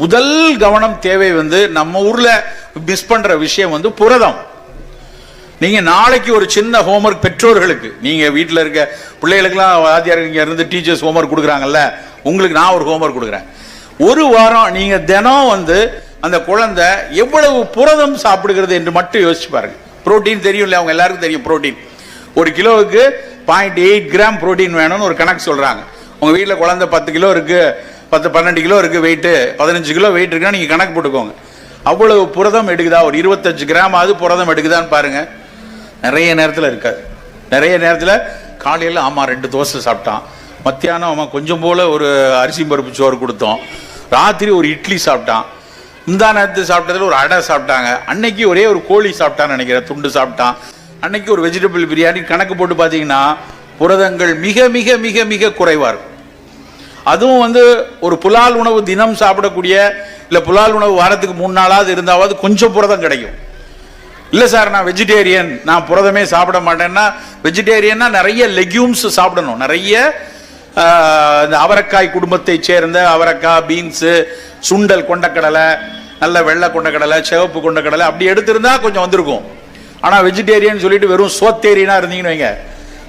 முதல் கவனம் தேவை வந்து நம்ம ஊர்ல மிஸ் பண்ற விஷயம் வந்து புரதம். நீங்க நாளைக்கு ஒரு சின்ன ஹோம்ஒர்க் பெற்றோர்களுக்கு நீங்க வீட்டில் இருக்க பிள்ளைகளுக்கெல்லாம் வாத்தியார் இங்கே இருந்து டீச்சர்ஸ் ஹோம்ஒர்க் கொடுக்குறாங்கல்ல உங்களுக்கு நான் ஒரு ஹோம்ஒர்க் கொடுக்குறேன். ஒரு வாரம் நீங்க தினம் வந்து அந்த குழந்தை எவ்வளவு புரதம் சாப்பிடுகிறது என்று மட்டும் யோசிச்சு பாருங்க. புரோட்டீன் தெரியும்ல அவங்க எல்லாருக்கும் தெரியும் புரோட்டீன் ஒரு கிலோவுக்கு பாயிண்ட் எயிட் கிராம் புரோட்டீன் வேணும்னு ஒரு கணக்கு சொல்றாங்க. உங்க வீட்டில் குழந்தை பத்து கிலோ இருக்கு பத்து பன்னெண்டு கிலோ இருக்குது வெயிட்டு பதினஞ்சு கிலோ வெயிட் இருக்குன்னா நீங்கள் கணக்கு போட்டுக்கோங்க. அவ்வளவு புரதம் எடுக்குதா? ஒரு இருபத்தஞ்சு கிராம் ஆகுது புரதம் எடுக்குதான்னு பாருங்கள் நிறைய நேரத்தில் இருக்காது. நிறைய நேரத்தில் காலையில் ஆமாம் ரெண்டு தோசை சாப்பிட்டான். மத்தியானம் அவன் கொஞ்சம் போல் ஒரு அரிசி பருப்பு சோறு கொடுத்தோம். ராத்திரி ஒரு இட்லி சாப்பிட்டான். இந்த நேரத்து சாப்பிட்டதுல ஒரு அடை சாப்பிட்டாங்க. அன்னைக்கு ஒரே ஒரு கோழி சாப்பிட்டான்னு நினைக்கிறேன். துண்டு சாப்பிட்டான். அன்னைக்கு ஒரு வெஜிடபிள் பிரியாணி. கணக்கு போட்டு பார்த்தீங்கன்னா புரதங்கள் மிக மிக மிக மிக குறைவாக இருக்கும். அதுவும் வந்து ஒரு புலால் உணவு தினம் சாப்பிடக்கூடிய இல்லை புலால் உணவு வாரத்துக்கு மூணு நாளாவது இருந்தாவது கொஞ்சம் புரதம் கிடைக்கும். இல்லை சார் நான் வெஜிடேரியன் நான் புரதமே சாப்பிட மாட்டேன்னா வெஜிடேரியன்னா நிறைய லெக்யூம்ஸ் சாப்பிடணும். நிறைய இந்த அவரைக்காய் குடும்பத்தை சேர்ந்த அவரைக்காய் பீன்ஸு சுண்டல் கொண்டக்கடலை நல்ல வெள்ளை கொண்டக்கடலை சிவப்பு கொண்டக்கடலை அப்படி எடுத்திருந்தா கொஞ்சம் வந்திருக்கும். ஆனால் வெஜிடேரியன் சொல்லிட்டு வெறும் சோத்தேரியனா இருந்தீங்கன்னு வைங்க.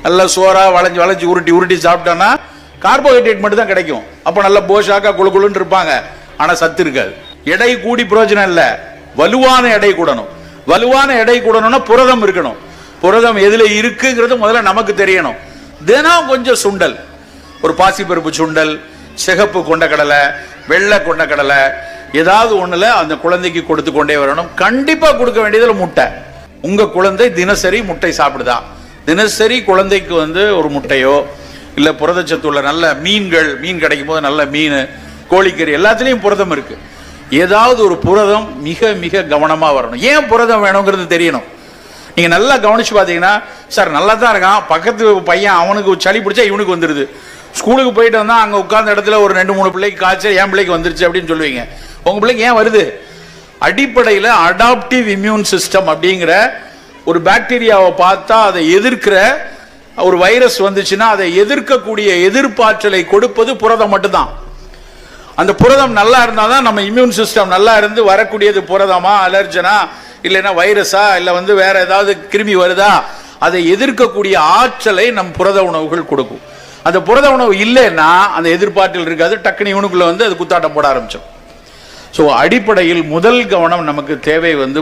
நல்ல சோறாக வளைஞ்சு வளைஞ்சு உருட்டி உருட்டி சாப்பிட்டோன்னா கார்போஹைட்ரேட் மட்டும் தான் கிடைக்கும். அப்போ நல்லா போஷாக்கா குழு குழுன்னு இருப்பாங்க. ஆனால் சத்து இருக்காது. எடை கூடி பிரயோஜனம் இல்லை. வலுவான எடை கூடணும். வலுவான எடை கூடணும்னா புரதம் இருக்கணும். புரதம் எதுல இருக்குங்கிறது முதல்ல நமக்கு தெரியணும். தினம் கொஞ்சம் சுண்டல். ஒரு பாசிப்பருப்பு சுண்டல் சிகப்பு கொண்டக்கடலை வெள்ளை கொண்டக்கடலை ஏதாவது ஒண்ணுல அந்த குழந்தைக்கு கொடுத்து கொண்டே வரணும். கண்டிப்பா கொடுக்க வேண்டியதுல முட்டை. உங்க குழந்தை தினசரி முட்டை சாப்பிடுதா? தினசரி குழந்தைக்கு வந்து ஒரு முட்டையோ இல்லை புரதச்சத்து உள்ள நல்ல மீன்கள் மீன் கிடைக்கும் போது நல்ல மீன் கோழிக்கறி எல்லாத்துலேயும் புரதம் இருக்குது ஏதாவது ஒரு புரதம் மிக மிக கவனமாக வரணும். ஏன் புரதம் வேணுங்கிறது தெரியணும். நீங்கள் நல்லா கவனித்து பார்த்தீங்கன்னா சார் நல்லா தான் இருக்கான். பக்கத்து பையன் அவனுக்கு சளி பிடிச்சா இவனுக்கு வந்துடுது ஸ்கூலுக்கு போயிட்டு வந்தால் அங்கே உட்காந்த இடத்துல ஒரு ரெண்டு மூணு பிள்ளைக்கு காய்ச்சல் என் பிள்ளைக்கு வந்துருச்சு அப்படின்னு சொல்லுவீங்க. உங்கள் பிள்ளைக்கு ஏன் வருது? அடிப்படையில் அடாப்டிவ் இம்யூன் சிஸ்டம் அப்படிங்கிற ஒரு பாக்டீரியாவை பார்த்தா அதை எதிர்க்கிற ஒரு வைரஸ் வந்துச்சுன்னா அதை எதிர்க்கக்கூடிய எதிர்ப்பாற்றலை கொடுப்பது புரதம் மட்டும்தான். அந்த புரதம் நல்லா இருந்தால் தான் நம்ம இம்யூன் சிஸ்டம் நல்லா இருந்து வரக்கூடியது புரதமா அலர்ஜனா இல்லைன்னா வைரஸா இல்லை வந்து வேற ஏதாவது கிருமி வருதா அதை எதிர்க்கக்கூடிய ஆற்றலை நம் புரத உணவுகள் கொடுக்கும். அந்த புரத உணவு இல்லைன்னா அந்த எதிர்ப்பாற்றல் இருக்காது. டக்குனு இவனுக்குள்ள வந்து அது குத்தாட்டம் போட ஆரம்பிச்சோம் ஸோ அடிப்படையில் முதல் கவனம் நமக்கு தேவை வந்து